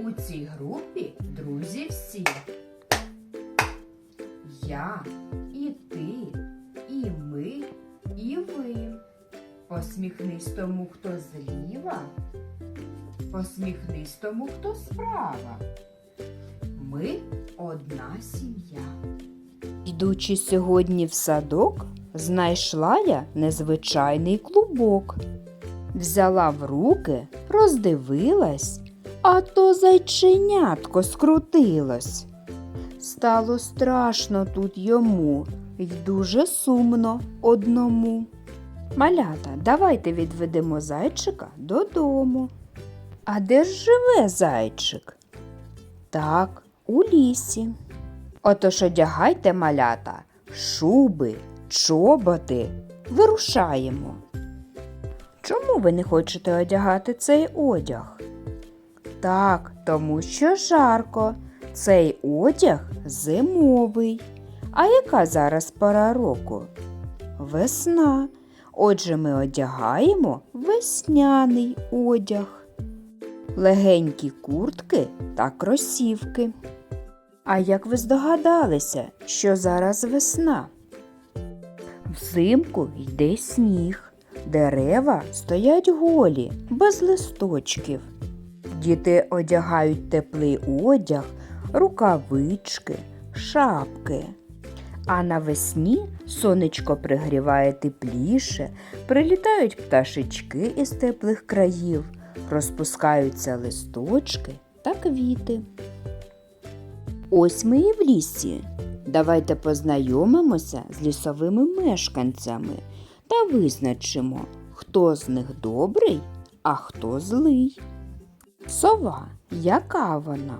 У цій групі друзі всі. Я, і ти, і ми, і ви. Посміхнись тому, хто зліва. Посміхнись тому, хто справа. Ми одна сім'я. Йдучи сьогодні в садок, знайшла я незвичайний клубок. Взяла в руки, роздивилась, а то зайченятко скрутилось. Стало страшно тут йому й дуже сумно одному. Малята, давайте відведемо зайчика додому. А де ж живе зайчик? Так, у лісі. Отож одягайте малята, шуби, чоботи, вирушаємо. Чому ви не хочете одягати цей одяг? Так, тому що жарко. Цей одяг зимовий. А яка зараз пора року? Весна. Отже, ми одягаємо весняний одяг. Легенькі куртки та кросівки. А як ви здогадалися, що зараз весна? Взимку йде сніг, дерева стоять голі, без листочків. Діти одягають теплий одяг, рукавички, шапки. А навесні сонечко пригріває тепліше, прилітають пташечки із теплих країв, розпускаються листочки та квіти. Ось ми і в лісі. Давайте познайомимося з лісовими мешканцями та визначимо, хто з них добрий, а хто злий. Сова, яка вона?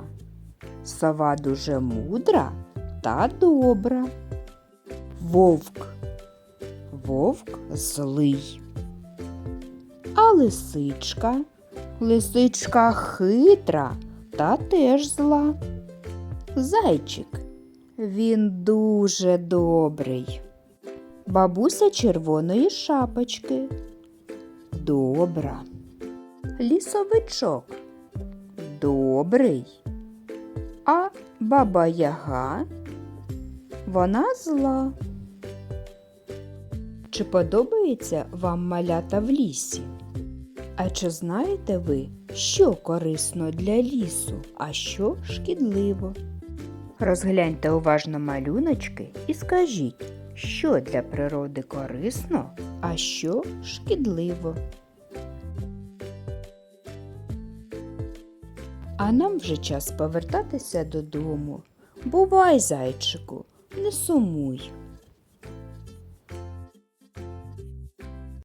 Сова дуже мудра та добра. Вовк. Вовк злий. А лисичка? Лисичка хитра та теж зла. Зайчик. Він дуже добрий. Бабуся червоної шапочки. Добра. Лісовичок. Добрий. А баба Яга. Вона зла. Чи подобається вам малята в лісі? А чи знаєте ви, що корисно для лісу, а що шкідливо? Розгляньте уважно малюночки і скажіть, що для природи корисно, а що шкідливо. А нам вже час повертатися додому. Бувай, зайчику, не сумуй.